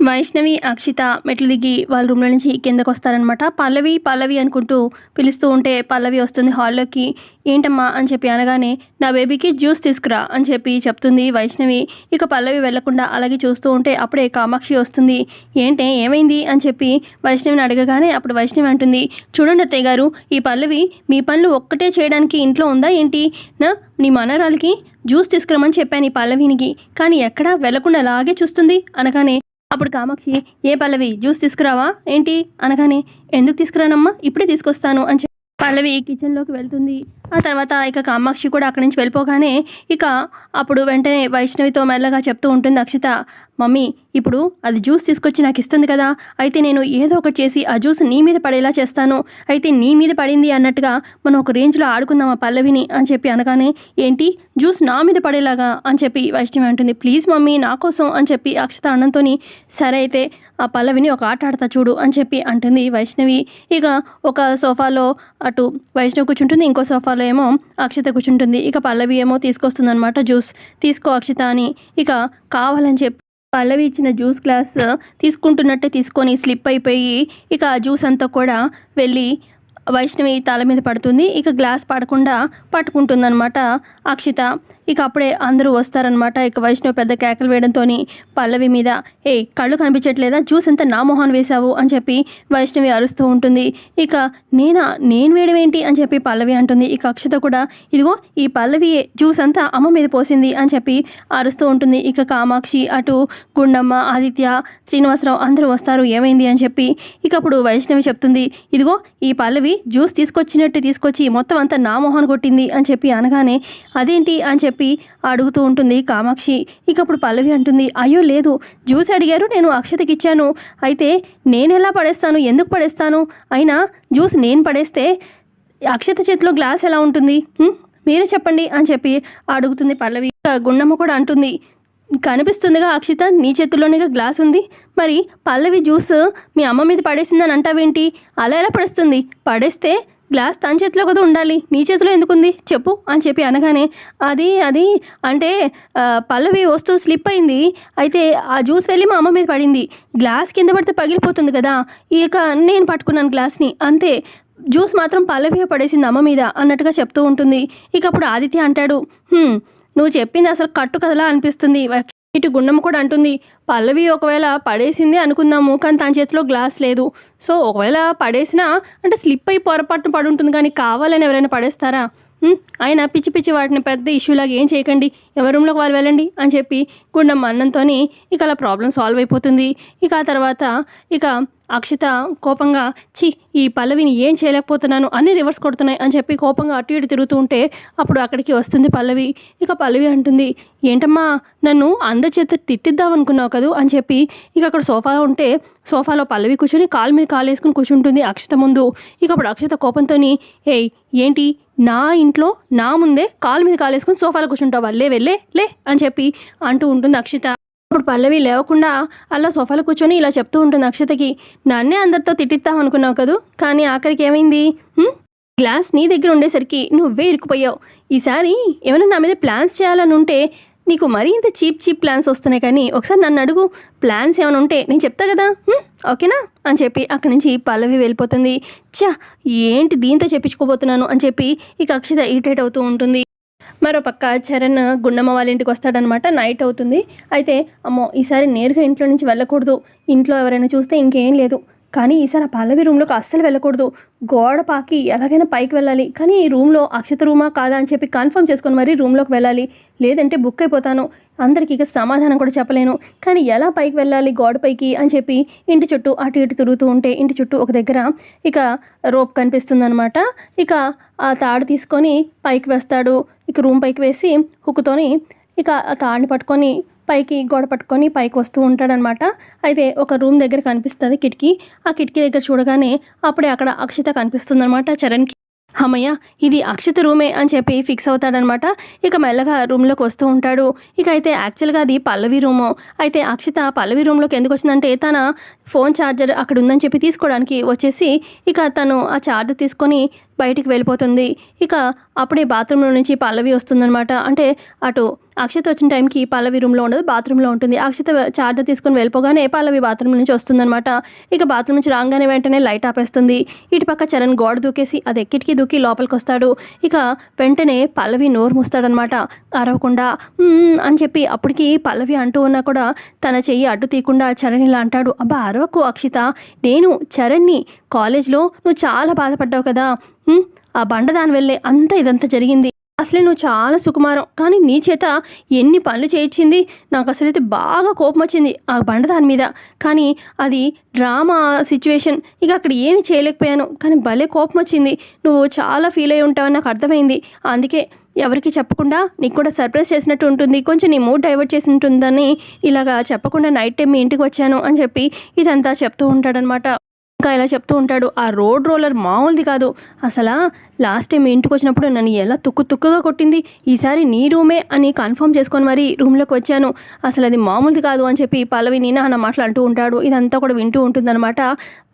వైష్ణవి అక్షిత మెట్లు దిగి వాళ్ళ రూమ్లో నుంచి కిందకు వస్తారనమాట పల్లవి పల్లవి అనుకుంటూ పిలుస్తూ ఉంటే పల్లవి వస్తుంది హాల్లోకి. ఏంటమ్మా? అని చెప్పి అనగానే నా బేబీకి జ్యూస్ తీసుకురా అని చెప్పి చెప్తుంది వైష్ణవి. ఇక పల్లవి వెళ్ళకుండా అలాగే చూస్తూ ఉంటే అప్పుడే కామాక్షి వస్తుంది. ఏంటే ఏమైంది? అని చెప్పి వైష్ణవిని అడగగానే అప్పుడు వైష్ణవి అంటుంది చూడండి అత్తయ్య గారు ఈ పల్లవి మీ పనులు ఒక్కటే చేయడానికి ఇంట్లో ఉందా ఏంటి? నా నీ మనరాలకి జ్యూస్ తీసుకురమని చెప్పాను ఈ పల్లవినికి. కానీ ఎక్కడా వెళ్ళకుండా అలాగే చూస్తుంది. అనగానే అప్పుడు కామాక్షి ఏ పల్లవి జ్యూస్ తీసుకురావా? ఏంటి? అనగానే ఎందుకు తీసుకురానమ్మా? ఇప్పుడే తీసుకొస్తాను అని చెప్పి పల్లవి కిచెన్లోకి వెళ్తుంది. ఆ తర్వాత ఇక కామాక్షి కూడా అక్కడి నుంచి వెళ్ళిపోగానే ఇక అప్పుడు వెంటనే వైష్ణవితో మెల్లగా చెప్తూ ఉంటుంది అక్షిత మమ్మీ ఇప్పుడు అది జ్యూస్ తీసుకొచ్చి నాకు ఇస్తుంది కదా. అయితే నేను ఏదో ఒకటి చేసి ఆ జ్యూస్ నీ మీద పడేలా చేస్తాను. అయితే నీ మీద పడింది అన్నట్టుగా మనం ఒక రేంజ్లో ఆడుకుందాం ఆ పల్లవిని? అని చెప్పి అనగానే ఏంటి? జ్యూస్ నా మీద పడేలాగా? అని చెప్పి వైష్ణవి అంటుంది ప్లీజ్ మమ్మీ నా కోసం అని చెప్పి అక్షిత అన్నంతో సరే అయితే ఆ పల్లవిని ఒక ఆట ఆడతా చూడు అని చెప్పి అంటుంది వైష్ణవి. ఇక ఒక సోఫాలో అటు వైష్ణవి కూర్చుంటుంది ఇంకో సోఫాలో ఏమో అక్షిత కూర్చుంటుంది. ఇక పల్లవి ఏమో తీసుకొస్తుందనమాట జ్యూస్. తీసుకో అక్షిత అని. ఇక కావాలని చెప్పి పల్లవి ఇచ్చిన జ్యూస్ గ్లాస్ తీసుకుంటున్నట్టే తీసుకొని స్లిప్ అయిపోయి ఇక ఆ జ్యూస్ అంతా కూడా వెళ్ళి వైష్ణవి తల మీద పడుతుంది. ఇక గ్లాస్ పడకుండా పట్టుకుంటుందన్నమాట అక్షిత. ఇక అప్పుడే అందరూ వస్తారనమాట ఇక వైష్ణవి పెద్ద కేకలు వేయడంతో పల్లవి మీద ఏ కళ్ళు కనిపించట్లేదా? జ్యూస్ అంతా నా మొహాన్ వేశావు? అని చెప్పి వైష్ణవి అరుస్తూ ఉంటుంది. ఇక నేనా నేను వేయడం ఏంటి? అని చెప్పి పల్లవి అంటుంది. ఇక అక్షత కూడా ఇదిగో ఈ పల్లవి జ్యూస్ అంతా అమ్మ మీద పోసింది అని చెప్పి అరుస్తూ ఉంటుంది. ఇక కామాక్షి అటు గుండమ్మ ఆదిత్య శ్రీనివాసరావు అందరూ వస్తారు. ఏమైంది? అని చెప్పి ఇక అప్పుడు వైష్ణవి చెప్తుంది. ఇదిగో ఈ పల్లవి జ్యూస్ తీసుకొచ్చినట్టు తీసుకొచ్చి మొత్తం అంతా నా మొహాన్ కొట్టింది అని చెప్పి అనగానే అదేంటి? అని చెప్పి చెప్పి అడుగుతూ ఉంటుంది కామాక్షి. ఇక అప్పుడు పల్లవి అంటుంది అయ్యో లేదు జ్యూస్ అడిగారు నేను అక్షతకి ఇచ్చాను. అయితే నేను ఎలా పడేస్తాను ఎందుకు పడేస్తాను? అయినా జ్యూస్ నేను పడేస్తే అక్షత చేతిలో గ్లాస్ ఎలా ఉంటుంది? మీరే చెప్పండి అని చెప్పి అడుగుతుంది పల్లవి. గుండమ్మ కూడా అంటుంది కనిపిస్తుందిగా అక్షిత నీ చేతిలోనే గ్లాస్ ఉంది. మరి పల్లవి జ్యూస్ మీ అమ్మ మీద పడేసిందని అంటావేంటి? అలా ఎలా పడేస్తుంది? పడేస్తే గ్లాస్ తన చేతిలో కదా ఉండాలి. నీ చేతిలో ఎందుకుంది? చెప్పు అని చెప్పి అనగానే అది అది అంటే పల్లవి వస్తూ స్లిప్ అయింది. అయితే ఆ జ్యూస్ వెళ్ళి మా అమ్మ మీద పడింది. గ్లాస్ కింద పడితే పగిలిపోతుంది కదా. ఇక నేను పట్టుకున్నాను గ్లాస్ని. అంతే. జ్యూస్ మాత్రం పల్లవి పడేసింది అమ్మ మీద అన్నట్టుగా చెప్తూ ఉంటుంది. ఇక అప్పుడు ఆదిత్య అంటాడు నువ్వు చెప్పింది అసలు కట్టు కదలా అనిపిస్తుంది. ఇటు గుండమ్మ కూడా అంటుంది పల్లవి ఒకవేళ పడేసింది అనుకుందాము కానీ తన చేతిలో గ్లాస్ లేదు. సో ఒకవేళ పడేసినా అంటే స్లిప్ అయి పొరపాటున పడి ఉంటుంది కానీ కావాలని ఎవరైనా పడేస్తారా? ఆయన పిచ్చి పిచ్చి వాటిని పెద్ద ఇష్యూలాగా ఏం చేయకండి. ఎవరి రూమ్లోకి వాళ్ళు వెళ్ళండి అని చెప్పి గుండమ్మ అన్నంతో ఇక అలా ప్రాబ్లం సాల్వ్ అయిపోతుంది. ఇక ఆ తర్వాత ఇక అక్షిత కోపంగా చి ఈ పల్లవిని ఏం చేయలేకపోతున్నాను? అన్ని రివర్స్ కొడుతున్నాయి అని చెప్పి కోపంగా అటు ఇటు తిరుగుతూ ఉంటే అప్పుడు అక్కడికి వస్తుంది పల్లవి. ఇక పల్లవి అంటుంది ఏంటమ్మా నన్ను అందరి చేత తిట్టిద్దాం అనుకున్నావు కదూ? అని చెప్పి ఇక అక్కడ సోఫా ఉంటే సోఫాలో పల్లవి కూర్చొని కాలు మీద కాలు వేసుకుని కూర్చుంటుంది అక్షిత ముందు. ఇక అప్పుడు అక్షిత కోపంతో ఏయ్ ఏంటి? నా ఇంట్లో నా ముందే కాలు మీద కాలు వేసుకుని సోఫాలో కూర్చుంటావా. లే వెళ్ళే లే అని చెప్పి అంటూ ఉంటుంది అక్షిత. అప్పుడు పల్లవి లేవకుండా అలా సోఫాలో కూర్చొని ఇలా చెప్తూ ఉంటుంది అక్షతకి. నన్నే అందరితో తిట్టిస్తాం అనుకున్నావు కదూ? కానీ ఆఖరికి ఏమైంది? గ్లాస్ నీ దగ్గర ఉండేసరికి నువ్వే ఇరుక్కుపోయావు. ఈసారి ఏమైనా నా మీద ప్లాన్స్ చేయాలని ఉంటే నీకు మరీ ఇంత చీప్ చీప్ ప్లాన్స్ వస్తున్నాయి కానీ ఒకసారి నన్ను అడుగు. ప్లాన్స్ ఏమైనా ఉంటే నేను చెప్తా కదా. ఓకేనా? అని చెప్పి అక్కడి నుంచి పల్లవి వెళ్ళిపోతుంది. చా ఏంటి దీంతో చెప్పించుకోబోతున్నాను అని చెప్పి ఇక అక్షిత ఇరిటేట్ అవుతూ ఉంటుంది. మరో పక్క చరణ్ గుండమ్మ వాళ్ళ ఇంటికి వస్తాడనమాట నైట్ అవుతుంది. అయితే అమ్మో ఈసారి నేరుగా ఇంట్లో నుంచి వెళ్ళకూడదు. ఇంట్లో ఎవరైనా చూస్తే ఇంకేం లేదు. కానీ ఈసారి ఆ పల్లవి రూమ్లోకి అస్సలు వెళ్ళకూడదు. గోడ పాకి ఎలాగైనా పైకి వెళ్ళాలి. కానీ ఈ రూమ్లో అక్షత రూమా కాదా అని చెప్పి కన్ఫర్మ్ చేసుకొని మరీ రూమ్లోకి వెళ్ళాలి. లేదంటే బుక్ అయిపోతాను. అందరికీ ఇక సమాధానం కూడా చెప్పలేను. కానీ ఎలా పైకి వెళ్ళాలి గోడపైకి అని చెప్పి ఇంటి చుట్టూ అటు ఇటు తిరుగుతూ ఉంటే ఇంటి చుట్టూ ఒక దగ్గర ఇక రోప్ కనిపిస్తుందన్నమాట. ఇక ఆ తాడు తీసుకొని పైకి వేస్తాడు. ఇక రూమ్ పైకి వేసి హుక్కుతోని ఇక ఆ తాడుని పట్టుకొని పైకి గోడ పట్టుకొని పైకి వస్తూ ఉంటాడనమాట. అయితే ఒక రూమ్ దగ్గర కనిపిస్తుంది కిటికీ. ఆ కిటికీ దగ్గర చూడగానే అప్పుడే అక్కడ అక్షిత కనిపిస్తుందన్నమాట చరణ్కి. అమ్మయ్య ఇది అక్షిత రూమే అని చెప్పి ఫిక్స్ అవుతాడనమాట. ఇక మెల్లగా రూమ్లోకి వస్తూ ఉంటాడు. ఇక అయితే యాక్చువల్గా అది పల్లవి రూము. అయితే అక్షిత పల్లవి రూమ్లోకి ఎందుకు వచ్చిందంటే తన ఫోన్ ఛార్జర్ అక్కడ ఉందని చెప్పి తీసుకోవడానికి వచ్చేసి ఇక తను ఆ ఛార్జర్ తీసుకొని బయటికి వెళ్ళిపోతుంది. ఇక అప్పుడే బాత్రూంలో నుంచి పల్లవి వస్తుందనమాట అంటే అటు అక్షత వచ్చిన టైంకి పల్లవి రూమ్లో ఉండదు బాత్రూంలో ఉంటుంది. అక్షత చార్జర్ తీసుకొని వెళ్ళిపోగానే పల్లవి బాత్రూమ్ నుంచి వస్తుందనమాట ఇక బాత్రూమ్ నుంచి రాగానే వెంటనే లైట్ ఆపేస్తుంది. ఇటు పక్క చరణ్ గోడ దూకేసి అది ఎక్కిటికి దూకి లోపలికి వస్తాడు. ఇక వెంటనే పల్లవి నోరు మూస్తాడనమాట అరవకుండా అని చెప్పి అప్పటికి పల్లవి అంటూ ఉన్నా కూడా తన చెయ్యి అడ్డు తీయకుండా చరణ్ ఇలా అంటాడు అబ్బా అరవకు అక్షిత. నేను చరణ్ని కాలేజ్లో నువ్వు చాలా బాధపడ్డావు కదా. ఆ బండ దాని వెళ్ళే అంతా ఇదంతా జరిగింది. అసలే నువ్వు చాలా సుకుమారం. కానీ నీ చేత ఎన్ని పనులు చేయించింది నాకు అసలైతే బాగా కోపం వచ్చింది ఆ బండ దాని మీద. కానీ అది డ్రామా సిచ్యువేషన్. ఇక అక్కడ ఏమి చేయలేకపోయాను. కానీ భలే కోపం వచ్చింది. నువ్వు చాలా ఫీల్ అయి ఉంటావని నాకు అర్థమైంది. అందుకే ఎవరికి చెప్పకుండా నీకు కూడా సర్ప్రైజ్ చేసినట్టు ఉంటుంది. కొంచెం నీ మూడ్ డైవర్ట్ చేసి ఉంటుందని ఇలాగా చెప్పకుండా నైట్ టైం మీ ఇంటికి వచ్చాను అని చెప్పి ఇదంతా చెప్తూ ఉంటాడనమాట ఇంకా ఇలా చెప్తూ ఉంటాడు ఆ రోడ్ రోలర్ మామూలుది కాదు. అసలు లాస్ట్ టైం ఇంటికి వచ్చినప్పుడు నన్ను ఎలా తుక్కు తుక్కుగా కొట్టింది? ఈసారి నీ రూమే అని కన్ఫర్మ్ చేసుకొని మరి రూమ్లోకి వచ్చాను. అసలు అది మామూలుది కాదు అని చెప్పి పల్లవి నేను అన్న మాటలు అంటూ ఉంటాడు. ఇదంతా కూడా వింటూ ఉంటుందన్నమాట.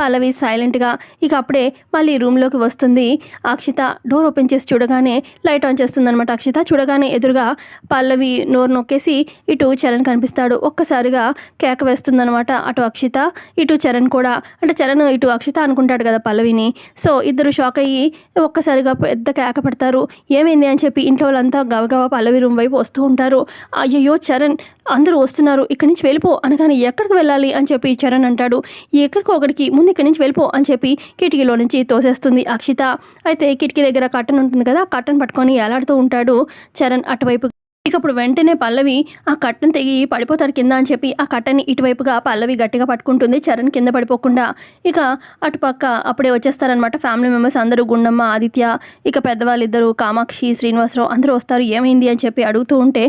పల్లవి సైలెంట్గా ఇక అప్పుడే మళ్ళీ రూమ్లోకి వస్తుంది. అక్షిత డోర్ ఓపెన్ చేసి చూడగానే లైట్ ఆన్ చేస్తుందన్నమాట. అక్షిత చూడగానే ఎదురుగా పల్లవి నోరు నొక్కేసి ఇటు చరణ్ కనిపిస్తాడు. ఒక్కసారిగా కేక వేస్తుందన్నమాట అటు అక్షిత ఇటు చరణ్ కూడా. అంటే చరణ్ ఇటు అక్షిత అనుకుంటాడు కదా పల్లవిని. సో ఇద్దరు షాక్ అయ్యి ఒక్కసారిగా పెద్ద కేక పెడతారు. ఏమైంది అని చెప్పి ఇంట్లో వాళ్ళంతా గవగవ పల్లవి రూమ్ వైపు వస్తూ ఉంటారు. అయ్యయ్యో చరణ్ అందరూ వస్తున్నారు. ఇక్కడి నుంచి వెళ్ళిపో అనగానే ఎక్కడికి వెళ్ళాలి అని చెప్పి చరణ్ అంటాడు. ఎక్కడికి ఒకడికి ముందు ఇక్కడి నుంచి వెళ్ళిపో అని చెప్పి కిటికీలో నుంచి తోసేస్తుంది అక్షిత. అయితే కిటికీ దగ్గర కట్టన్ ఉంటుంది కదా కట్టన్ పట్టుకొని ఎలాడుతూ ఉంటాడు చరణ్ అటువైపు ఇకప్పుడు వెంటనే పల్లవి ఆ కట్టను తెగి పడిపోతారు కింద అని చెప్పి ఆ కట్టని ఇటువైపుగా పల్లవి గట్టిగా పట్టుకుంటుంది. చరణ్ కింద పడిపోకుండా ఇక అటుపక్క అప్పుడే వచ్చేస్తారనమాట ఫ్యామిలీ మెంబర్స్ అందరూ. గుండమ్మ ఆదిత్య ఇక పెద్దవాళ్ళిద్దరూ కామాక్షి శ్రీనివాసరావు అందరూ వస్తారు. ఏమైంది అని చెప్పి అడుగుతూ ఉంటే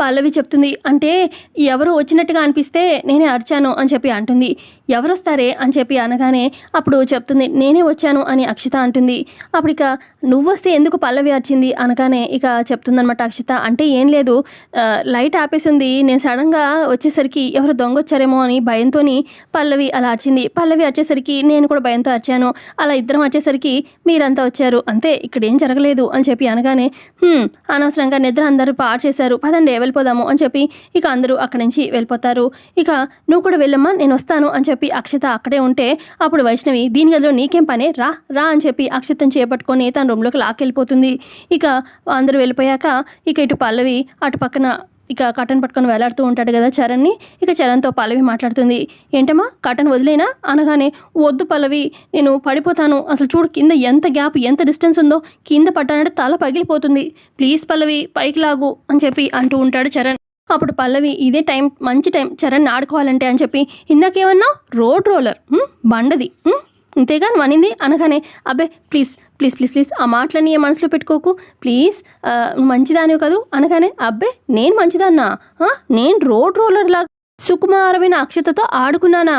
పల్లవి చెప్తుంది అంటే ఎవరు వచ్చినట్టుగా అనిపిస్తే నేనే అరిచాను అని చెప్పి అంటుంది. ఎవరు వస్తారే అని చెప్పి అనగానే అప్పుడు చెప్తుంది నేనే వచ్చాను అని అక్షిత అంటుంది. అప్పుడు ఇక నువ్వు వస్తే ఎందుకు పల్లవి అరిచింది? అనగానే ఇక చెప్తుందనమాట అక్షిత. అంటే ఏం లేదు లైట్ ఆపేసింది నేను సడన్గా వచ్చేసరికి ఎవరు దొంగ వచ్చారేమో అని భయంతో పల్లవి అలా అరిచింది. పల్లవి వచ్చేసరికి నేను కూడా భయంతో అరిచాను. అలా ఇద్దరం వచ్చేసరికి మీరంతా వచ్చారు. అంతే ఇక్కడ ఏం జరగలేదు అని చెప్పి అనగానే అనవసరంగా నిద్ర అందరూ పాడు చేశారు. పదండి వెళ్ళిపోదాము అని చెప్పి ఇక అందరూ అక్కడి నుంచి వెళ్ళిపోతారు. ఇక నువ్వు కూడా వెళ్ళమ్మా నేను వస్తాను అని చెప్పి అక్షత అక్కడే ఉంటే అప్పుడు వైష్ణవి దీని గదిలో నీకేం పనే? రా రా అని చెప్పి అక్షతను చేపట్టుకొని తన రూమ్లోకి లాక్కెళ్ళిపోతుంది. ఇక అందరూ వెళ్ళిపోయాక ఇక ఇటు పల్లవి అటు పక్కన ఇక కటన్ పట్టుకొని వేలాడుతూ ఉంటాడు కదా చరణ్ని. ఇక చరణ్తో పల్లవి మాట్లాడుతుంది. ఏంటమ్మా కటన్ వదిలేనా? అనగానే వద్దు పల్లవి నేను పడిపోతాను. అసలు చూడు కింద ఎంత గ్యాప్ ఎంత డిస్టెన్స్ ఉందో కింద పట్టానంటే తల పగిలిపోతుంది. ప్లీజ్ పల్లవి పైకి లాగు అని చెప్పి అంటూ ఉంటాడు చరణ్. అప్పుడు పల్లవి ఇదే టైం మంచి టైం చరణ్ ఆడుకోవాలంటే అని చెప్పి ఇందాకేమన్నా రోడ్ రోలర్ బండది ఉమ్, అంతేగా నువ్వు అనింది? అనగానే అబ్బే ప్లీజ్ ప్లీజ్ ప్లీజ్ ప్లీజ్ ఆ మాటలన్నీ ఏ మనసులో పెట్టుకోకు. ప్లీజ్ ఆ, నువ్వు మంచిదానివి కదూ. అనగానే అబ్బే నేను మంచిదాన్నా? నేను రోడ్ రోలర్ లాగా సుకుమారమైన అక్షతతో ఆడుకున్నానా?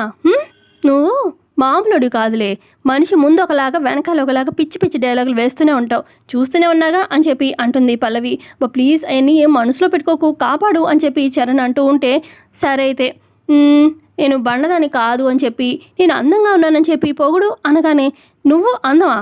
నువ్వు మామూలుడు కాదులే. మనిషి ముందు ఒకలాగా వెనకాల ఒకలాగా పిచ్చి పిచ్చి డైలాగులు వేస్తూనే ఉంటావు. చూస్తూనే ఉన్నాగా అని చెప్పి అంటుంది పల్లవి. బా ప్లీజ్ అవన్నీ ఏం మనసులో పెట్టుకోకు. కాపాడు అని చెప్పి చరణ్ అంటూ ఉంటే సరే అయితే నేను బండదాని కాదు అని చెప్పి నేను అందంగా ఉన్నానని చెప్పి పొగుడు అనగానే నువ్వు అందమా?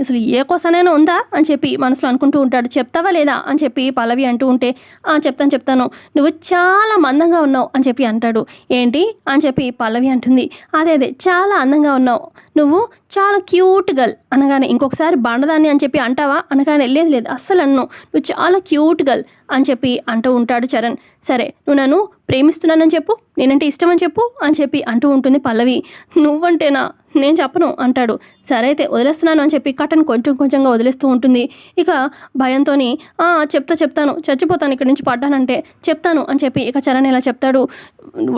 అసలు ఏ కోసనైనా ఉందా అని చెప్పి మనసులో అనుకుంటూ ఉంటాడు. చెప్తావా లేదా అని చెప్పి పల్లవి అంటూ ఉంటే "ఆ, చెప్తాను చెప్తాను. నువ్వు చాలా మందంగా ఉన్నావు అని చెప్పి అంటాడు. ఏంటి? అని చెప్పి పల్లవి అంటుంది. అదే అదే చాలా అందంగా ఉన్నావు. నువ్వు చాలా క్యూట్ గర్ల్. అనగానే ఇంకొకసారి బండదాన్ని అని చెప్పి అంటావా? అనగానే లేదు లేదు అస్సలు అన్ను. నువ్వు చాలా క్యూట్ గర్ల్ అని చెప్పి అంటూ ఉంటాడు చరణ్. సరే నువ్వు నన్ను ప్రేమిస్తున్నానని చెప్పు నేనంటే ఇష్టం అని చెప్పు అని చెప్పి అంటూ ఉంటుంది పల్లవి. నువ్వంటేనా? నేను చెప్పను అంటాడు. సరే అయితే వదిలేస్తున్నాను అని చెప్పి కట్టను కొంచెం కొంచెంగా వదిలేస్తూ ఉంటుంది. ఇక భయంతో చెప్తా చెప్తాను. చచ్చిపోతాను ఇక్కడి నుంచి పడ్డానంటే చెప్తాను అని చెప్పి ఇక చరణ్ ఇలా చెప్తాడు.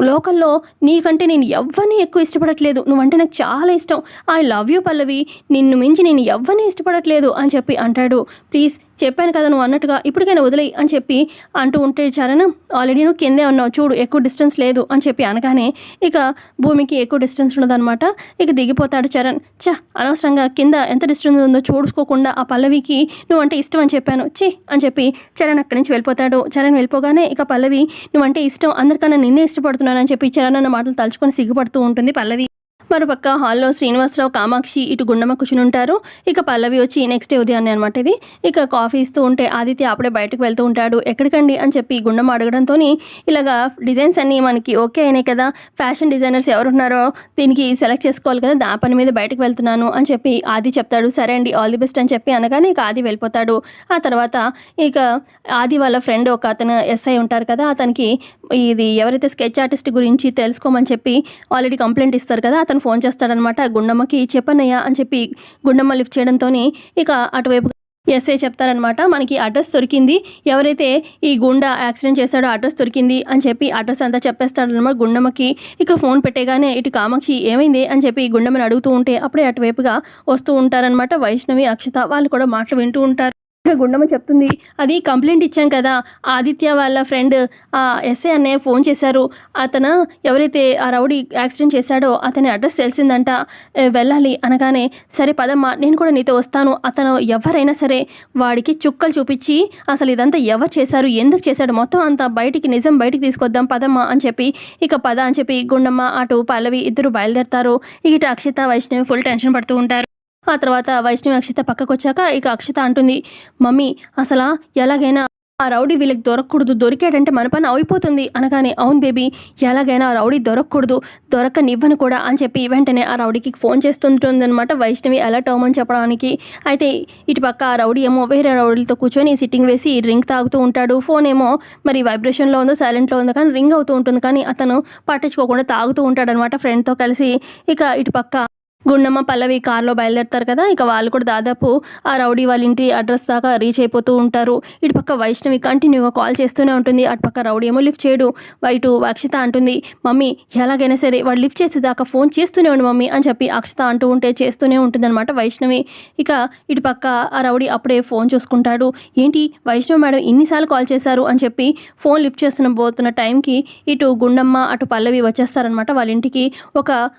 లోకల్లో నీకంటే నేను ఎవరిని ఎక్కువ ఇష్టపడట్లేదు. నువ్వంటే నాకు చాలా ఇష్టం. I love you Pallavi. నిన్ను మించి నేను ఎవ్వరిని ఇష్టపడట్లేదు అని చెప్పి అంటాడు. ప్లీజ్ చెప్పాను కదా నువ్వు అన్నట్టుగా ఇప్పటికైనా వదిలేయి అని చెప్పి అంటూ ఉంటే చరణ్ ఆల్రెడీ నువ్వు కిందే ఉన్నావు చూడు ఎక్కువ డిస్టెన్స్ లేదు అని చెప్పి అనగానే ఇక భూమికి ఎక్కువ డిస్టెన్స్ ఉన్నదనమాట ఇక దిగిపోతాడు చరణ్. చ అనవసరంగా కింద ఎంత డిస్టెన్స్ ఉందో చూసుకోకుండా ఆ పల్లవికి నువ్వు అంటే ఇష్టం అని చెప్పాను. చి అని చెప్పి చరణ్ అక్కడి నుంచి వెళ్ళిపోతాడు. చరణ్ వెళ్ళిపోగానే ఇక పల్లవి నువ్వంటే ఇష్టం అందరికన్నా నిన్నే ఇష్టపడుతున్నాను అని చెప్పి చరణ్ అన్న మాటలు తలుచుకొని సిగ్గుపడుతూ ఉంటుంది పల్లవి. మరోపక్క హాల్లో శ్రీనివాసరావు కామాక్షి ఇటు గుండమ్మ కూర్చుని ఉంటారు ఇక పల్లవి వచ్చి నెక్స్ట్ డే ఉదయాన్నే అనమాట ఇది. ఇక కాఫీ ఇస్తూ ఉంటే ఆదిత్య అప్పుడే బయటకు వెళ్తూ ఉంటాడు. ఎక్కడికండి? అని చెప్పి గుండమ్మ అడగడంతో ఇలాగా డిజైన్స్ అన్నీ మనకి ఓకే అయినాయి కదా. ఫ్యాషన్ డిజైనర్స్ ఎవరున్నారో దీనికి సెలెక్ట్ చేసుకోవాలి కదా. దా పని మీద బయటకు వెళ్తున్నాను అని చెప్పి ఆది చెప్తాడు. సరే అండి ఆల్ ది బెస్ట్ అని చెప్పి అనగానే ఇక ఆది వెళ్ళిపోతాడు. ఆ తర్వాత ఇక ఆది వాళ్ళ ఫ్రెండ్ ఒక అతను ఎస్ఐ ఉంటారు కదా. అతనికి ఇది ఎవరైతే స్కెచ్ ఆర్టిస్ట్ గురించి తెలుసుకోమని చెప్పి ఆల్రెడీ కంప్లైంట్ ఇస్తారు కదా. అతను ఫోన్ చేస్తాడనమాట గుండమ్మకి చెప్పనయ్యా అని చెప్పి గుండమ్మ లిఫ్ట్ చేయడంతో ఇక అటువైపు ఎస్ఐ చెప్తారనమాట మనకి అడ్రస్ దొరికింది ఎవరైతే ఈ గుండా యాక్సిడెంట్ చేశాడో అడ్రస్ దొరికింది అని చెప్పి అడ్రస్ అంతా చెప్పేస్తాడనమాట గుండమ్మకి. ఇక ఫోన్ పెట్టేగానే ఇటు కామాక్షి ఏమైంది? అని చెప్పి గుండమ్మని అడుగుతూ ఉంటే అప్పుడే అటువైపుగా వస్తూ ఉంటారనమాట వైష్ణవి అక్షత వాళ్ళు కూడా మాటలు వింటూ ఉంటారు. గుండమ్మ చెప్తుంది అది కంప్లైంట్ ఇచ్చాం కదా ఆదిత్య వాళ్ళ ఫ్రెండ్ ఆ ఎస్ఐ అన్నయ్య ఫోన్ చేశారు. అతను ఎవరైతే ఆ రౌడీ యాక్సిడెంట్ చేశాడో అతని అడ్రస్ తెలిసిందంట. వెళ్ళాలి అనగానే సరే పదమ్మా నేను కూడా నీతో వస్తాను. అతను ఎవరైనా సరే వాడికి చుక్కలు చూపించి అసలు ఇదంతా ఎవరు చేశారు ఎందుకు చేశాడు మొత్తం అంతా బయటికి నిజం బయటికి తీసుకొద్దాం పదమ్మా అని చెప్పి ఇక పద అని చెప్పి గుండమ్మ అటు పల్లవి ఇద్దరు బయలుదేరతారు. ఇటు అక్షిత వైష్ణవి ఫుల్ టెన్షన్ పడుతూ ఉంటారు. ఆ తర్వాత వైష్ణవి అక్షిత పక్కకు వచ్చాక ఇక అక్షిత అంటుంది మమ్మీ అసలు ఎలాగైనా ఆ రౌడీ వీళ్ళకి దొరకకూడదు. దొరికాడంటే మన పని అయిపోతుంది. అనగానే అవును బేబీ ఎలాగైనా ఆ రౌడీ దొరకకూడదు. దొరకనివ్వను కూడా అని చెప్పి వెంటనే ఆ రౌడీకి ఫోన్ చేస్తుంటుందన్నమాట వైష్ణవి అలర్ట్ అవ్వమని చెప్పడానికి. అయితే ఇటు పక్క ఆ రౌడీ ఏమో వేరే రౌడీలతో కూర్చొని సిట్టింగ్ వేసి రింగ్ తాగుతూ ఉంటాడు. ఫోన్ ఏమో మరి వైబ్రేషన్లో ఉందో సైలెంట్లో ఉందో కానీ రింగ్ అవుతూ ఉంటుంది. కానీ అతను పట్టించుకోకుండా తాగుతూ ఉంటాడనమాట ఫ్రెండ్తో కలిసి. ఇక ఇటు పక్క గుండమ్మ పల్లవి కార్లో బయలుదేరుతారు కదా ఇక వాళ్ళు కూడా దాదాపు ఆ రౌడీ వాళ్ళ ఇంటి అడ్రస్ దాకా రీచ్ అయిపోతూ ఉంటారు. ఇటు పక్క వైష్ణవి కంటిన్యూగా కాల్ చేస్తూనే ఉంటుంది. అటు పక్క రౌడీ ఏమో లిఫ్ట్ చేయడు. వైటు అక్షిత అంటుంది మమ్మీ ఎలాగైనా సరే వాడు లిఫ్ట్ చేసేదాకా ఫోన్ చేస్తూనే ఉండు మమ్మీ అని చెప్పి అక్షిత అంటూ ఉంటే చేస్తూనే ఉంటుందన్నమాట వైష్ణవి. ఇక ఇటు పక్క ఆ రౌడీ అప్పుడే ఫోన్ చూసుకుంటాడు. ఏంటి వైష్ణవి మేడం ఇన్నిసార్లు కాల్ చేశారు? అని చెప్పి ఫోన్ లిఫ్ట్ చేస్తున్న పోతున్న టైంకి ఇటు గుండమ్మ అటు పల్లవి వచ్చేస్తారనమాట వాళ్ళ ఇంటికి. ఒక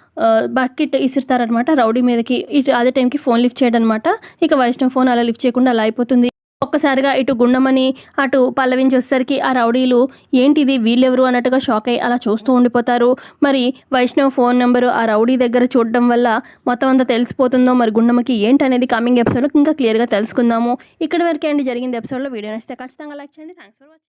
బకెట్ ఇసురుతారనమాట రౌడీ మీదకి ఇటు అదే టైంకి ఫోన్ లిఫ్ట్ చేయడం అనమాట ఇక వైష్ణవ్ ఫోన్ అలా లిఫ్ట్ చేయకుండా అలా అయిపోతుంది. ఒక్కసారిగా ఇటు గుండమని అటు పల్లవించి వచ్చేసరికి ఆ రౌడీలు ఏంటిది వీళ్ళెవరు? అన్నట్టుగా షాక్ అయ్యి అలా చూస్తూ ఉండిపోతారు. మరి వైష్ణవ్ ఫోన్ నెంబరు ఆ రౌడీ దగ్గర చూడడం వల్ల మొత్తం అంతా తెలిసిపోతుందో మరి గుండమ్మకి ఏంటనేది కమింగ్ ఎపిసోడ్లో ఇంకా క్లియర్గా తెలుసుకుందాము. ఇక్కడ వరకే అండి జరిగింది ఎపిసోడ్లో వీడియో నచ్చితే ఖచ్చితంగా లైక్ చేయండి. Thanks for watching